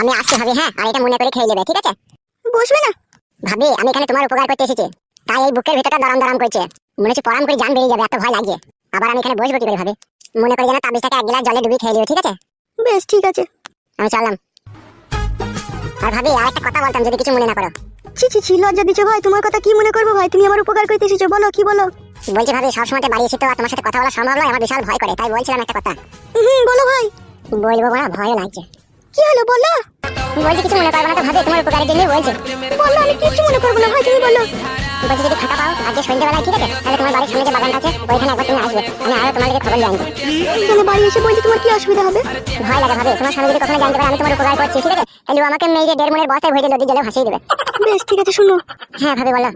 আমি আসছি ভাবি হ্যাঁ? আর এটা মনে করে খেয়ে নেবে ঠিক আছে? বসবে না। ভাবি আমি এখানে তোমার উপকার করতে এসেছি। তাই এই বুকের ভিতরটা দরাম দরাম করছে। মনে হচ্ছে পরাম করে জান বেরিয়ে যাবে এত ভয় লাগছে। আবার আমি এখানে বসবো কি করে ভাবি? মনে করে যেন তাবিজটাকে এক গ্লাস জলে ডুবিয়ে খেয়ে নিও ঠিক আছে? বেশ ঠিক আছে। আমি চললাম। আর ভাবি আর একটা কথা বলতাম যদি কিছু মনে না করো। ছি ছি ছি লজ্জা দিচ্ছ ভাই? তোমার কথা কি মনে করব ভাই? তুমি আমার উপকার করতে এসেছ বলো কি বলো? বলছি ভাবি সবসময় বাড়ি এসে তো আর তোমার সাথে কথা বলা সম্ভব নয় আমার বিশাল ভয় করে তাই বলছিলাম একটা কথা। হুম বলো ভাই। বলব না ভয়ও লাগছে। কি হলো বলো? বলছি কিছু মনে করব না তো ভাবি তোমার উপকারের জন্যই বলছি। বলো আমি কিচ্ছু মনে করব না ভাই তুমি বলো। বলছি যদি ফাঁকা পাও আজকে সন্ধ্যেবেলায় ঠিক আছে? তাহলে তোমার বাড়ির সামনে যে বাগানটা আছে ওইখানে একবার তুমি আসবে। আমি আরও তোমার খবর আনব কেন বাড়ি এসে বলছি তোমার কি অসুবিধা হবে? ভয় লাগে ভাবে। তোমার স্বামী যদি কখনো জানতে পারে আমি তোমার উপকার করছি ঠিক আছে? তাহলে আমাকে মেয়ে দেড় মনের বস্তায় ভরে নদী জলে ভাসিয়ে দেবে। বেশ ঠিক আছে শুনো। হ্যাঁ ভাবে বলো।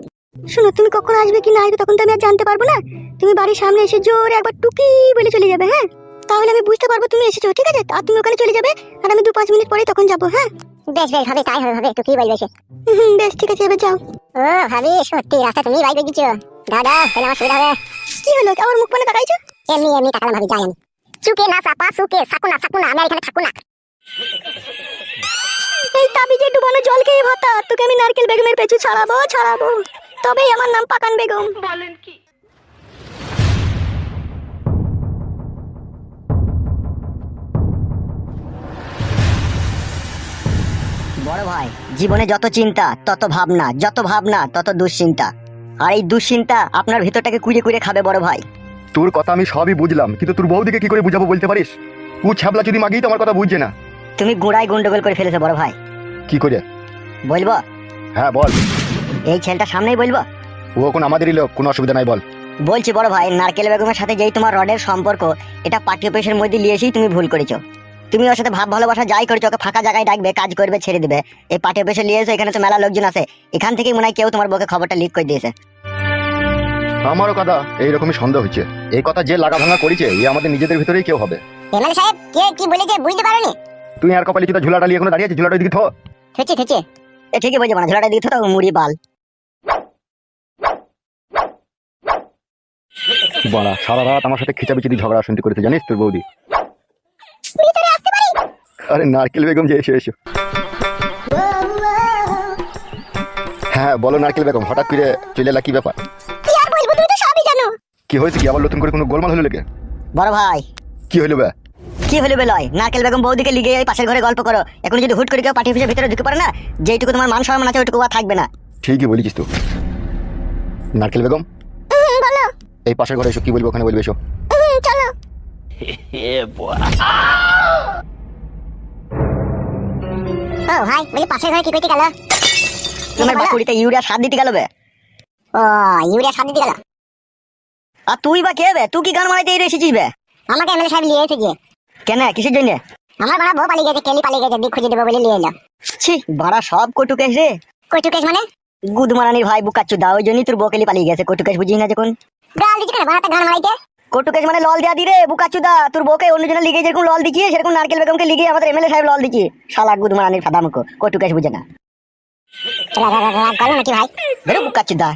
শুনো তুমি কখন আসবে কি না আসবে তখন তো আমি আর জানতে পারব না। তুমি বাড়ির সামনে এসে জোরে একবার টুকি বলে চলে যাবে হ্যাঁ? তাহলে আমি বুঝতে পারব তুমি এসেছ ঠিক আছে? আর তুমি ওখানে চলে যাবে আর আমি দু পাঁচ মিনিট পরে তখন যাব হ্যাঁ? বেশ বেশ ভাবে তাই হবে ভাবে তুই কি বলবে সে? হুম বেশ ঠিক আছে এবার যাও। ও ভাবি সত্যি রাস্তা তুমি বাইক দিচ্ছ দাদা তাহলে আমার সুবিধা হবে। কি হলো আমার মুখ পানে তাকাইছো? এমনি এমনি তাকালাম ভাবি যাই আমি। চুকে না চাপা সুকে সাকু না সাকু না আমি এখানে থাকু না। এই তাবিজে ডুবানো জল খেয়ে ভাতা তোকে আমি নারকেল বেগমের পেছু ছাড়াবো ছাড়াবো। তবেই আমার নাম পাকান বেগম। বড় ভাই জীবনে যত চিন্তা তত ভাবনা যত ভাবনা তত দুশ্চিন্তা। আর এই দুশ্চিন্তা আপনার ভিতরটাকে কুড়ে কুড়ে খাবে বড় ভাই। তোর কথা আমি সবই বুঝলাম কিন্তু তোর বৌদিকে কি করে বুঝাবো বলতে পারিস? ও ছ্যাবলা যদি মাগি তো আমার কথা বুঝছে না। তুমি গুড়ায় গন্ডগোল করে ফেলেছো বড় ভাই। কি করে? বলব? হ্যাঁ বল। এই ছেলেটা সামনেই বলব? ও এখন আমাদেরই লোক কোনো অসুবিধা নাই বল। বলছি বড় ভাই নারকেল বেগমের সাথে যেই তোমার রডের সম্পর্ক এটা পাঠ্য পেশের মধ্যে নিয়ে এসেই তুমি ভুল করেছ। তুমি ওর সাথে ভাব ভালোবাসা যাই করেছ ওকে ফাঁকা জায়গায় ডাকবে কাজ করবে ছেড়ে দিবে। এই পাঠ্য পেশে নিয়ে এসে এখানে তো মেলা লোকজন আছে। এখান থেকেই মনে হয় কেউ তোমার বউকে খবরটা লিক করে দিয়েছে। আমারও কথা এইরকমই সন্দেহ হচ্ছে। এই কথা যে লাগা ভাঙা করেছে এ আমাদের নিজেদের ভিতরেই কেউ হবে। এমএলএ সাহেব কে কি বলেছে বুঝতে পারোনি? তুই আর কপালে চিতা ঝুলাটা নিয়ে এখনও দাঁড়িয়ে আছিস? ঝুলাটা দিকে থো। থুচি থুচি। এ ঠিকই বলছে মানে ঝোলাটা দিতে তো মুড়ি বাল বড়া সারা রাত আমার সাথে খিচাবিচি দিয়ে ঝগড়া শুনতে করেছে জানিস তোর বৌদি? আরে নারকেল বেগম যে এসো এসো। হ্যাঁ বলো নারকেল বেগম হঠাৎ করে চলে এলা কি ব্যাপার? কি আর বলব তুমি তো সবই জানো। কি হয়েছে কি? আবার নতুন করে কোনো গোলমাল হলো লেগে বড় ভাই। কি হইল বে? কি হলো বেলয় নারকেল বেগম বৌদিকে লিগে এই পাশের ঘরে গল্প করো। এখন যদি হুট করে কেউ পাঠিয়ে ভিতরে ঢুকে পারে না যেইটুকু তোমার মান সম্মান আছে ওইটুকু আর থাকবে না। ঠিকই বলেছিস তো। নারকেল বেগম? বলো। এই পাশের ঘরে এসো কি বলব ওখানে বলবে এসো। চলো। ভাই বলি পাশের ঘরে কি করতে গেল? তোমার বাকুড়িতে ইউরিয়া সার দিতে গেল বে? ও ইউরিয়া সার দিতে গেল? আর তুই বা কে বে? তুই কি গান মারাইতে এসেছিস বে? আমাকে এমএলএ সাহেব নিয়ে এসেছে কেন? কিসের জন্য? আমার বড় বউ পালিয়ে গেছে কেলি পালিয়ে গেছে দিক খুঁজে দেবো বলে নিয়ে এলো। ছি ভাড়া সব কটুকেশ রে। কচু কেস মানে? গুদমারানির ভাই বুকাচ্ছু দা ওই জন্যই তোর বকেলি পালিয়ে গেছে কটুকেশ বুঝিস না যখন। গাল দিচ্ছে কেন? বাড়াতে গান মারাইতে কটুকেশ মানে লল দিয়া দিরে বুকাচুদা তোর বউকে অন্য জনের লিগে যেরকম লল দিচ্ছি সেরকম নারকেল বেগমকে লিগে আমাদের এমএলএ সাহেব লল দিচ্ছি শালা গুদমারানির ফাদামুখো কটুকেশ বুঝে না রাগ রাগ রাগ করো নাকি ভাই বেরো বুকাচ্ছু দা